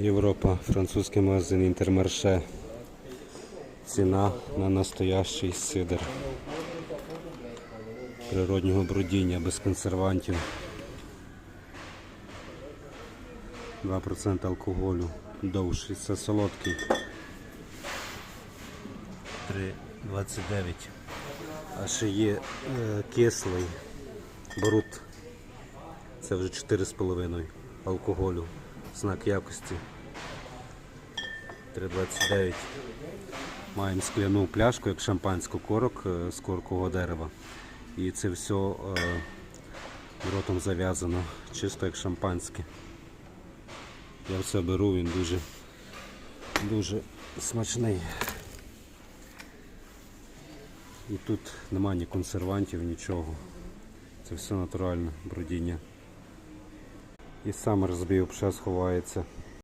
Європа, французький магазин Інтермарше. Ціна на настоящий сидр. Природнього брудіння, без консервантів. 2% алкоголю. Довший, це солодкий. 3,29. А ще є е, кислий брут. Це вже 4,5 алкоголю. Знак якості. 3,29. Маємо скляну пляшку, як шампанську корок е, з коркового дерева. І це все е, дротом зав'язано, чисто як шампанське. Я все беру, він дуже, дуже смачний. І тут немає ні консервантів, нічого. Це все натуральне брудіння. І сам розбив, ще сховається.